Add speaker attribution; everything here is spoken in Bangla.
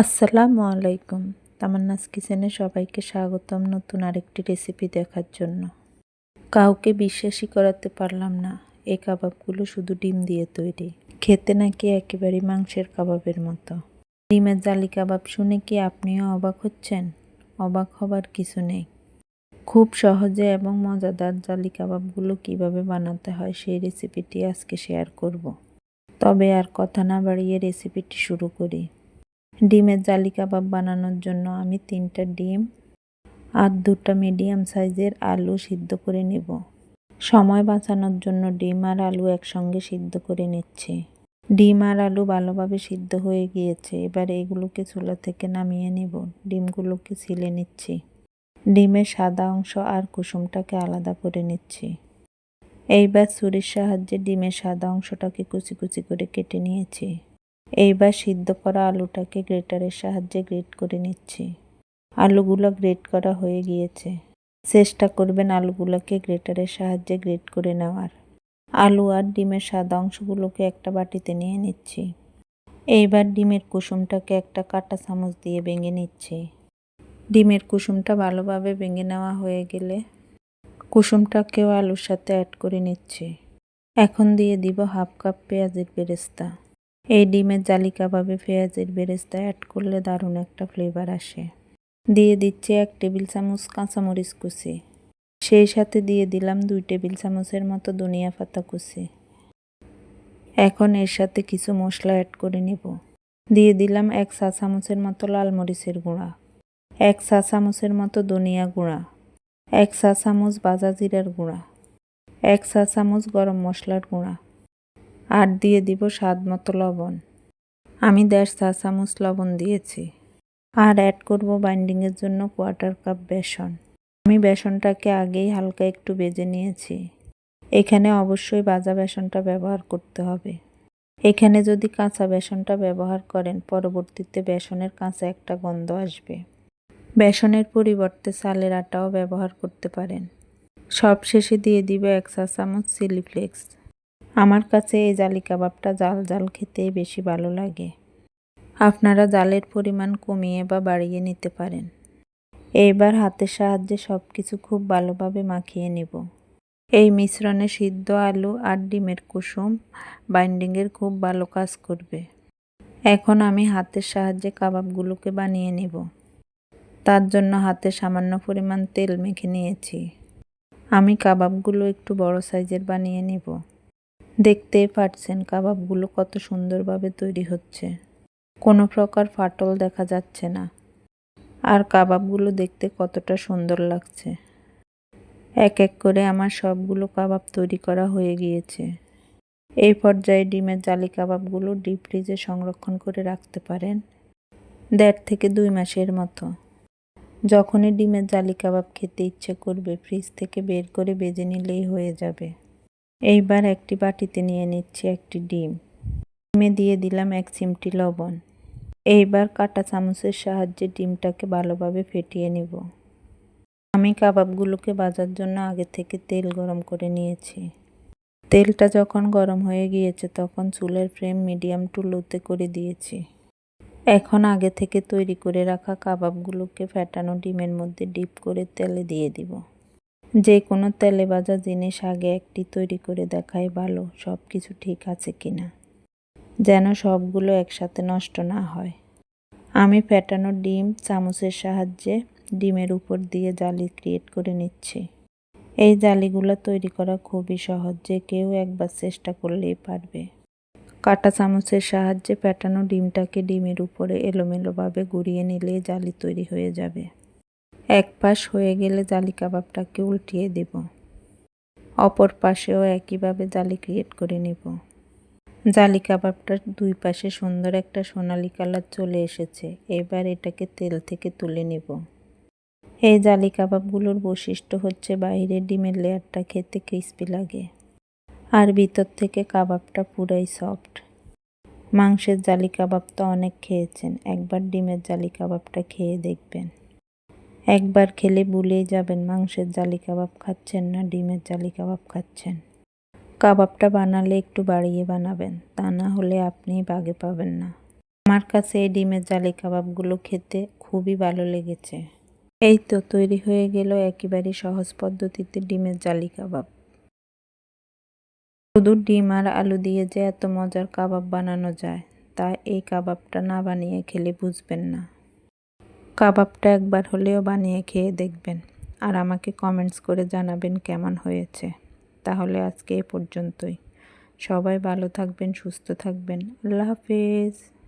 Speaker 1: আসসালামু আলাইকুম। তামান্নাস কিচেনে সবাইকে স্বাগতম নতুন আরেকটি রেসিপি দেখার জন্য। কাউকে বিশ্বাসই করাতে পারলাম না এই কাবাবগুলো শুধু ডিম দিয়ে তৈরি। খেতে নাকি একেবারে মাংসের কাবাবের মতো। ডিমের জালি কাবাব শুনে কি আপনিও অবাক হচ্ছেন? অবাক হবার কিছু নেই। খুব সহজে এবং মজাদার জালি কাবাবগুলো কীভাবে বানাতে হয় সেই রেসিপিটি আজকে শেয়ার করব। তবে আর কথা না বাড়িয়ে রেসিপিটি শুরু করি। ডিমের জালি কাবাব বানানোর জন্য আমি তিনটা ডিম আর দুটা মিডিয়াম সাইজের আলু সিদ্ধ করে নেব। সময় বাঁচানোর জন্য ডিম আর আলু একসঙ্গে সিদ্ধ করে নিচ্ছি। ডিম আর আলু ভালোভাবে সিদ্ধ হয়ে গিয়েছে, এবার এগুলোকে চুলা থেকে নামিয়ে নেব। ডিমগুলোকে ছিলে নিচ্ছি। ডিমের সাদা অংশ আর কুসুমটাকে আলাদা করে নিচ্ছি। এইবার ছুরির সাহায্যে ডিমের সাদা অংশটাকে কুচি কুচি করে কেটে নিয়েছি। এইবার সিদ্ধ করা আলুটাকে গ্রেটারের সাহায্যে গ্রেট করে নিচ্ছি। আলুগুলো গ্রেট করা হয়ে গিয়েছে। চেষ্টা করবেন আলুগুলোকে গ্রেটারের সাহায্যে গ্রেট করে নেওয়ার। আলু আর ডিমের সাদা অংশগুলোকে একটা বাটিতে নিয়ে নিচ্ছি। এইবার ডিমের কুসুমটাকে একটা কাটা চামচ দিয়ে ভেঙে নিচ্ছি। ডিমের কুসুমটা ভালোভাবে ভেঙে নেওয়া হয়ে গেলে কুসুমটাকেও আলুর সাথে অ্যাড করে নিচ্ছি। এখন দিয়ে দিব হাফ কাপ পেঁয়াজের বেরেস্তা। এই ডিমের জালি কাবাবে পেঁয়াজের বেরেস্তা অ্যাড করলে দারুণ একটা ফ্লেভার আসে। দিয়ে দিচ্ছি এক টেবিল চামচ কাঁচামরিচ কুচি। সেই সাথে দিয়ে দিলাম দুই টেবিল চামচের মতো ধনিয়া পাতা কুচি। এখন এর সাথে কিছু মশলা অ্যাড করে নেব। দিয়ে দিলাম এক চা চামচের মতো লাল মরিচের গুঁড়া। এক চা চামচের মতো ধনিয়া গুঁড়া। এক চা চামচ বাজা জিরার গুঁড়া। এক চা চামচ গরম মশলার গুঁড়া। আর দিয়ে দিব স্বাদ মতো লবণ। আমি দেড় চা চামচ লবণ দিয়েছি। আর অ্যাড করব বাইন্ডিংয়ের জন্য কোয়ার্টার কাপ বেসন। আমি বেসনটাকে আগেই হালকা একটু বেজে নিয়েছি। এখানে অবশ্যই বাজা বেসনটা ব্যবহার করতে হবে। এখানে যদি কাঁচা বেসনটা ব্যবহার করেন, পরবর্তীতে বেসনের কাঁচা একটা গন্ধ আসবে। বেসনের পরিবর্তে চালের আটাও ব্যবহার করতে পারেন। সব শেষে দিয়ে দিবে এক চা চামচ চিলি ফ্লেক্স আমার কাছে এই জালি কাবাবটা জাল জাল খেতেই বেশি ভালো লাগে। আপনারা জালের পরিমাণ কমিয়ে বা বাড়িয়ে নিতে পারেন। এইবার হাতের সাহায্যে সব কিছু খুব ভালোভাবে মাখিয়ে নেব। এই মিশ্রণে সিদ্ধ আলু আর ডিমের কুসুম বাইন্ডিংয়ের খুব ভালো কাজ করবে। এখন আমি হাতের সাহায্যে কাবাবগুলোকে বানিয়ে নেব। তার জন্য হাতে সামান্য পরিমাণ তেল মেখে নিয়েছি। আমি কাবাবগুলো একটু বড় সাইজের বানিয়ে নেব। দেখতেই পারছেন, কাবাবগুলো কত সুন্দরভাবে তৈরি হচ্ছে। কোনো প্রকার ফাটল দেখা যাচ্ছে না। আর কাবাবগুলো দেখতে কতটা সুন্দর লাগছে। এক এক করে আমার সবগুলো কাবাব তৈরি করা হয়ে গিয়েছে। এই পর্যায়ে ডিমের জালি কাবাবগুলো ডিপ ফ্রিজে সংরক্ষণ করে রাখতে পারেন দেড় থেকে দুই মাসের মতো। যখনই ডিমের জালি কাবাব খেতে ইচ্ছে করবে, ফ্রিজ থেকে বের করে বেজে নিলেই হয়ে যাবে। এইবার একটি বাটিতে নিয়ে নিচ্ছি একটি ডিম। ডিমে দিয়ে দিলাম এক চিমটি লবণ। এইবার কাটা চামচের সাহায্যে ডিমটাকে ভালোভাবে ফেটিয়ে নিব। আমি কাবাবগুলোকে বাজার জন্য আগে থেকে তেল গরম করে নিয়েছি। তেলটা যখন গরম হয়ে গিয়েছে তখন চুলের ফ্রেম মিডিয়াম টু লোতে করে দিয়েছি। এখন আগে থেকে তৈরি করে রাখা কাবাবগুলোকে ফেটানো ডিমের মধ্যে ডিপ করে তেলে দিয়ে দিব। যে কোনো তেলে ভাজা জিনিস আগে একটি তৈরি করে দেখাই ভালো সব কিছু ঠিক আছে কিনা। যেন সবগুলো একসাথে নষ্ট না হয়। আমি ফেটানো ডিম চামচের সাহায্যে ডিমের উপর দিয়ে জালি ক্রিয়েট করে নিচ্ছি। এই জালিগুলো তৈরি করা খুবই সহজ, যে কেউ একবার চেষ্টা করলেই পারবে। কাটা চামচের সাহায্যে ফেটানো ডিমটাকে ডিমের উপরে এলোমেলোভাবে গুড়িয়ে নিলে জালি তৈরি হয়ে যাবে। এক পাশ হয়ে গেলে জালি কাবাবটাকে উল্টিয়ে দেব। অপর পাশেও একইভাবে জালি ক্রিয়েট করে নেব। জালি কাবাবটার দুই পাশে সুন্দর একটা সোনালি কালার চলে এসেছে। এবার এটাকে তেল থেকে তুলে নেব। এই জালি কাবাবগুলোর বৈশিষ্ট্য হচ্ছে বাইরের ডিমের লেয়ারটা খেতে ক্রিস্পি লাগে আর ভিতর থেকে কাবাবটা পুরাই সফট মাংসের জালি কাবাব তো অনেক খেয়েছেন, একবার ডিমের জালি কাবাবটা খেয়ে দেখবেন। একবার খেলে ভুলেই যাবেন, মাংসের জালি কাবাব খাচ্ছেন না, ডিমের জালি কাবাব খাচ্ছেন। কাবাবটা বানালে একটু বাড়িয়ে বানাবেন, তা না হলে আপনি বাগে পাবেন না। আমার কাছে এই ডিমের জালি কাবাবগুলো খেতে খুবই ভালো লেগেছে। এই তো তৈরি হয়ে গেল একেবারে সহজ পদ্ধতিতে ডিমের জালি কাবাব শুধু ডিম আর আলু দিয়ে যে এত মজার কাবাব বানানো যায়, তা এই কাবাবটা না বানিয়ে খেলে বুঝবেন না। কাবাবটা একবার হলেও বানিয়ে খেয়ে দেখবেন। আর আমাকে কমেন্টস করে জানাবেন কেমন হয়েছে। তাহলে আজকে এ পর্যন্তই। সবাই ভালো থাকবেন, সুস্থ থাকবেন। আল্লাহ হাফেজ।